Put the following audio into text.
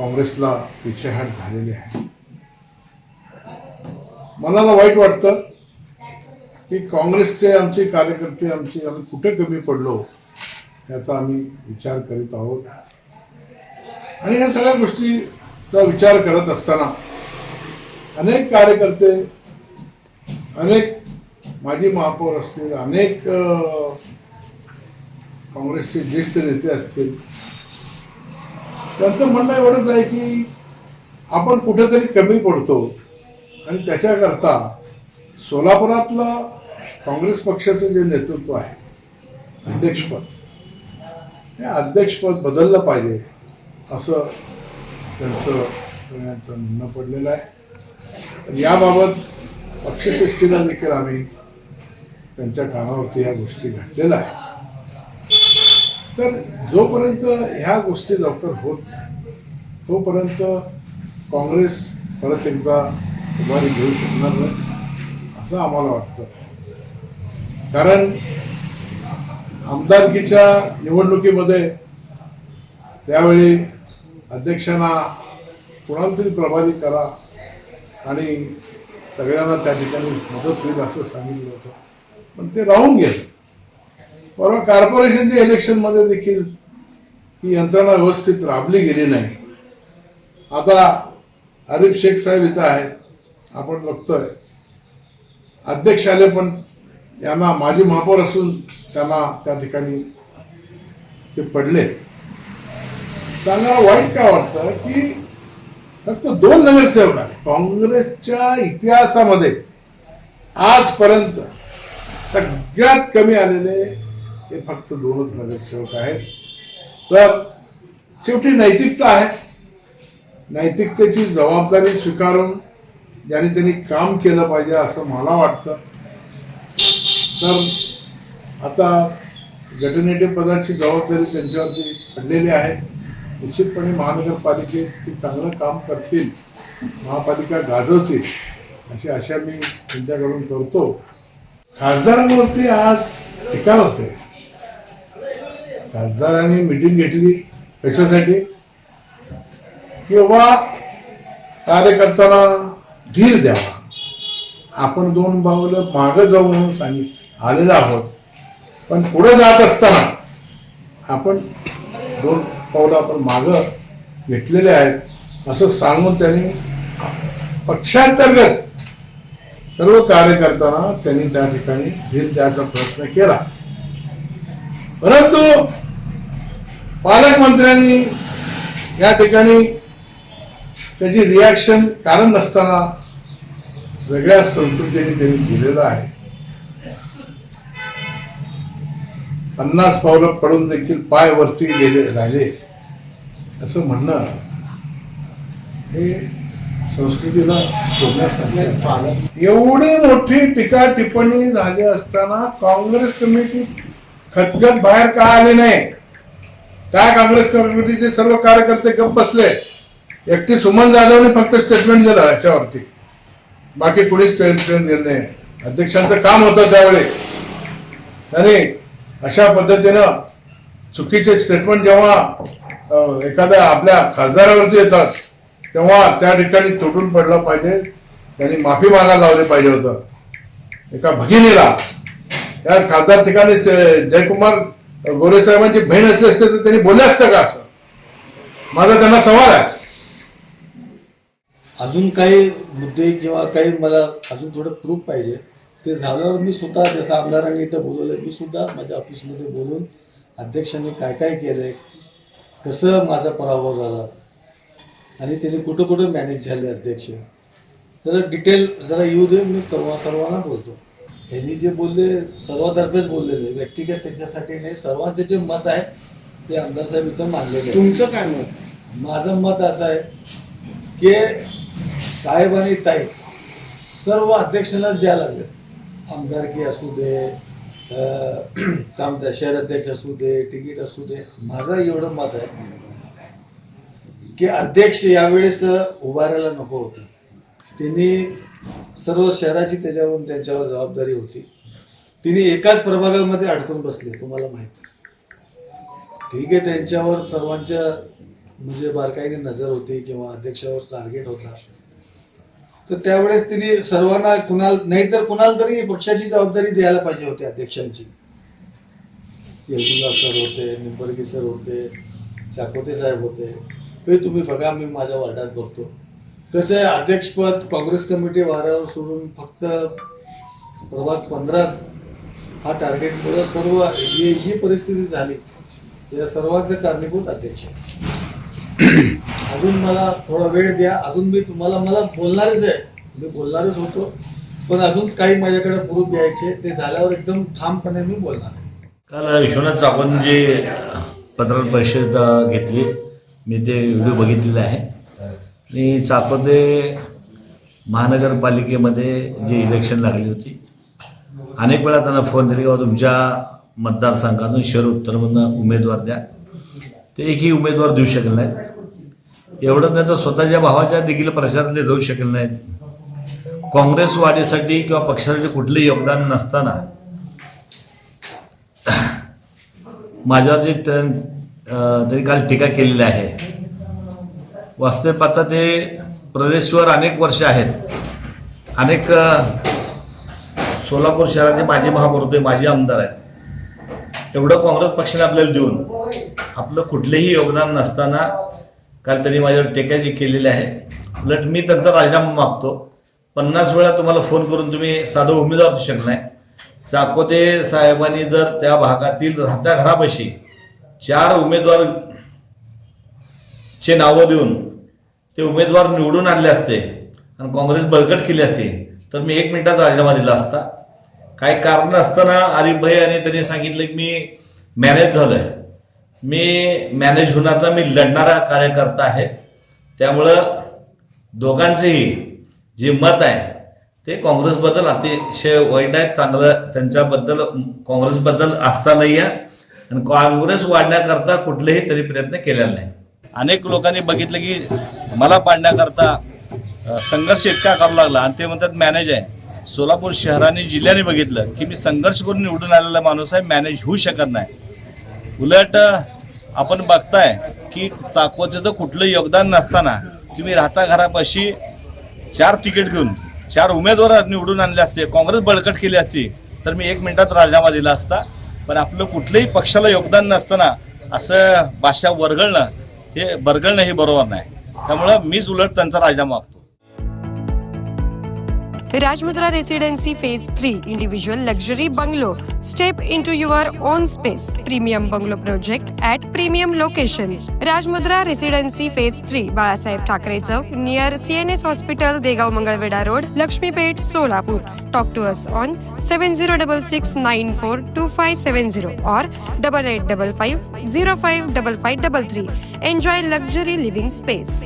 काँग्रेसला पिछेहाट झालेली आहे. मनाला वाईट वाटतं की काँग्रेसचे आमचे कार्यकर्ते आमचे आम्ही कुठे कमी पडलो याचा आम्ही विचार करीत आहोत. आणि या सगळ्या गोष्टीचा विचार करत असताना अनेक कार्यकर्ते अनेक माजी महापौर असतील अनेक काँग्रेसचे ज्येष्ठ नेते असतील त्यांचं म्हणणं एवढंच आहे की आपण कुठेतरी कमी पडतो. आणि त्याच्याकरता सोलापुरातला काँग्रेस पक्षाचं जे नेतृत्व आहे अध्यक्षपद हे अध्यक्षपद बदललं पाहिजे असं त्यांचं त्यांचं म्हणणं पडलेलं आहे. याबाबत पक्षश्रेष्ठीला देखील आम्ही त्यांच्या कानावरती या गोष्टी घडलेल्या आहे तर जोपर्यंत ह्या गोष्टी लवकर होत नाही तोपर्यंत काँग्रेस परत एकदा उभारी घेऊ शकणार नाही असं आम्हाला वाटतं. कारण आमदारकीच्या निवडणुकीमध्ये त्यावेळी अध्यक्षांना कुणाला तरी प्रभारी करा आणि सगळ्यांना त्या ठिकाणी मदत होईल असं सांगितलं होतं. पण ते राहून गेलं. परवा कॉर्पोरेशनच्या इलेक्शनमध्ये देखील ही यंत्रणा व्यवस्थित राबली गेली नाही. आता आरिफ शेख साहेब इथं आहेत. आपण बघतोय. अध्यक्ष आले पण यांना माजी महापौर असून त्यांना त्या ठिकाणी ते पडले. सांगायला वाईट काय वाटतं की फक्त दोन नगरसेवक आहेत काँग्रेसच्या इतिहासामध्ये आजपर्यंत सगळ्यात कमी आलेले हे फक्त दोनच नगरसेवक आहेत. तर शेवटी नैतिकता आहे. नैतिकतेची जबाबदारी स्वीकारून ज्याने त्यांनी काम केलं पाहिजे असं मला वाटतं. तर आता गटनेते पदाची जबाबदारी त्यांच्यावरती पडलेली आहे. निश्चितपणे महानगरपालिकेत ते चांगलं काम करतील. महापालिका गाजवतील अशी आशा मी त्यांच्याकडून करतो. खासदारांवरती आज टीका होते. खासदारांनी मिटिंग घेतली कशासाठी? की बाबा कार्यकर्त्यांना धीर द्यावा. आपण दोन पावलं मागं जाऊ म्हणून सांगित आलेलो आहोत. पण पुढे जात असताना आपण दोन पावलं आपण मागं घेतलेले आहेत असं सांगून त्यांनी पक्षांतर्गत सर्व कार्यकर्त्यांना त्यांनी त्या ठिकाणी धीर द्यायचा प्रयत्न केला. परंतु पालकमंत्र्यांनी या ठिकाणी त्याची रिॲक्शन कारण नसताना वेगळ्या संस्कृतीने त्यांनी दिलेलं आहे. पन्नास पावलं पडून देखील पाय वरती गेले राहिले. असं म्हणणं हे संस्कृतीला शोधण्यासाठी एवढी मोठी टीका टिप्पणी झाली असताना काँग्रेस कमिटी खतखत बाहेर का आले नाही? काय काँग्रेस कमिटीचे सर्व कार्यकर्ते गप बसले एकटी सुमन जाधवने फक्त स्टेटमेंट दिलं याच्यावरती बाकी कुणीच स्टेटमेंट दिलं नाही अध्यक्षांचं काम होतं त्यावेळी. त्याने अशा पद्धतीनं चुकीचे स्टेटमेंट जेव्हा एखाद्या आपल्या खासदारावरती येतात तेव्हा त्या ठिकाणी तुटून पडलं पाहिजे. त्यांनी माफी मागायला लावली पाहिजे होतं. एका भगिनीला. त्या खासदार ठिकाणी जयकुमार गोरे साहेबांची बहीण असली असते तर त्यांनी बोलले असतं का असं? माझा त्यांना सवाल आहे. अजून काही मुद्दे किंवा काही मला अजून थोडं प्रूफ पाहिजे. ते झाल्यावर मी स्वतः जसं आमदारांनी इथं बोलवलं मी सुद्धा माझ्या ऑफिसमध्ये बोलून अध्यक्षांनी काय काय केलंय कसं माझा पराभव झाला आणि त्यांनी कुठं कुठं मॅनेज झाले अध्यक्ष. जरा डिटेल जरा येऊ दे मी सर्व सर्वांना बोलतो. यांनी जे बोलले सर्वातर्फेच बोललेले व्यक्तिगत त्यांच्यासाठी नाही सर्वांचे जे मत आहे ते आमदार साहेब इथं मानलेले. तुमचं काय मत? माझं मत असं आहे की साहेब आणि ताई सर्व अध्यक्षांनाच द्यायला लागले आमदारकी असू दे काय म्हणतात शहर अध्यक्ष असू दे तिकीट असू दे माझं एवढं मत आहे की अध्यक्ष यावेळेस उभारायला नको होतं. त्यांनी सर्व शहराची त्याच्यावरून त्यांच्यावर जबाबदारी होती. तिने एकाच प्रभागामध्ये अडकून बसले तुम्हाला माहिती ठीक आहे त्यांच्यावर सर्वांच्या म्हणजे बारकाईने नजर होती किंवा अध्यक्षावर टार्गेट होता. तर त्यावेळेस तिने सर्वांना कुणाल नाहीतर कुणाला तरी पक्षाची जबाबदारी द्यायला पाहिजे होती अध्यक्षांची. येळगुंजा सर होते निंबर्गी सर होते साकोते साहेब होते. हे तुम्ही बघा मी माझ्या वार्डात बघतो. तसे अध्यक्षपद काँग्रेस कमिटी वाऱ्यावर सोडून फक्त प्रभाग पंधरा हा टार्गेटमुळे सर्व ही जी परिस्थिती झाली. या सर्वांचं कारणीभूत अध्यक्ष अजून मला थोडा वेळ द्या. अजून मी तुम्हाला मला बोलणारच आहे. मी बोलणारच होतो. पण अजून काही माझ्याकडे प्रूफ द्यायचे ते झाल्यावर एकदम ठामपणे मी बोलणार काल विश्वनाथ चाकोन जे पत्रकार परिषद घेतली. मी ते व्हिडिओ बघितलेले आहे. आणि चाकोदे महानगरपालिकेमध्ये जे इलेक्शन लागली होती अनेक वेळा त्यांना फोन दिले किंवा तुमच्या मतदारसंघातून शहर उत्तरमधून उमेदवार द्या. ते एकही उमेदवार देऊ शकले नाहीत. एवढं त्याचं स्वतःच्या भावाच्या देखील प्रचारातले जाऊ शकले नाहीत. काँग्रेस वाढीसाठी किंवा पक्षासाठी कुठलंही योगदान नसताना माझ्यावर जे त्यांनी काल टीका केलेली आहे. वास्तविक पाहता ते प्रदेशवर अनेक वर्ष आहेत. अनेक सोलापूर शहराचे माजी महापौर होते माजी आमदार आहेत. एवढं काँग्रेस पक्षाने आपल्याला देऊन आपलं कुठलेही योगदान नसताना काल त्यांनी माझ्यावर टीकाची केलेली आहे. उलट मी त्यांचा राजीनामा मागतो. पन्नास वेळा तुम्हाला फोन करून तुम्ही साधं उमेदवार देऊ शकत नाही. चाकोते साहेबांनी जर त्या भागातील राहत्या घरापाशी चार उमेदवार चे नावं देऊन ते उमेदवार निवडून आणले असते आणि काँग्रेस बळकट केली असती. तर मी एक मिनिटात राजीनामा दिला असता. काही कारण असताना आरिफ भाई आणि त्यांनी सांगितलं की मी मॅनेज झालोय. मी मॅनेज होणार ना मी लढणारा कार्यकर्ता आहे. त्यामुळं दोघांचेही जे मत आहे ते काँग्रेसबद्दल अतिशय वाईट आहे. चांगलं त्यांच्याबद्दल काँग्रेसबद्दल आस्था नाही आहे. आणि काँग्रेस वाढण्याकरता कुठलेही तरी प्रयत्न केलेला नाही अनेक लोकांनी बघितलं की मला पाडण्याकरता संघर्ष इतका करावा लागला. आणि ते म्हणतात मॅनेज आहे. सोलापूर शहराने जिल्ह्याने बघितलं की मी संघर्ष करून निवडून आलेला माणूस आहे मॅनेज होऊ शकत नाही. उलट आपण बघताय की चाकवतेचं कुठलं योगदान नसताना तुम्ही राहता घरापाशी चार तिकीट घेऊन चार उमेदवार निवडून आणले असते काँग्रेस बळकट केली असती तर मी एक मिनिटात राजीनामा दिला असता. पण आपलं कुठल्याही पक्षाला योगदान नसताना असं भाषा वरगळणं हे बरगळणं हे बरोबर नाही. त्यामुळं मीच उलट त्यांचा राजीनामा मागतो. Rajmudra residency phase three individual luxury bungalow step in to your own space premium bungalow project at premium location Rajmudra residency phase three Balasaheb Thackeray chowk near C N S hospital Degaon Mangalwedha road Laxmipeth Solapur. Talk to us on seven zero double six nine four two five seven zero or double eight double five zero five double five double three enjoy luxury living space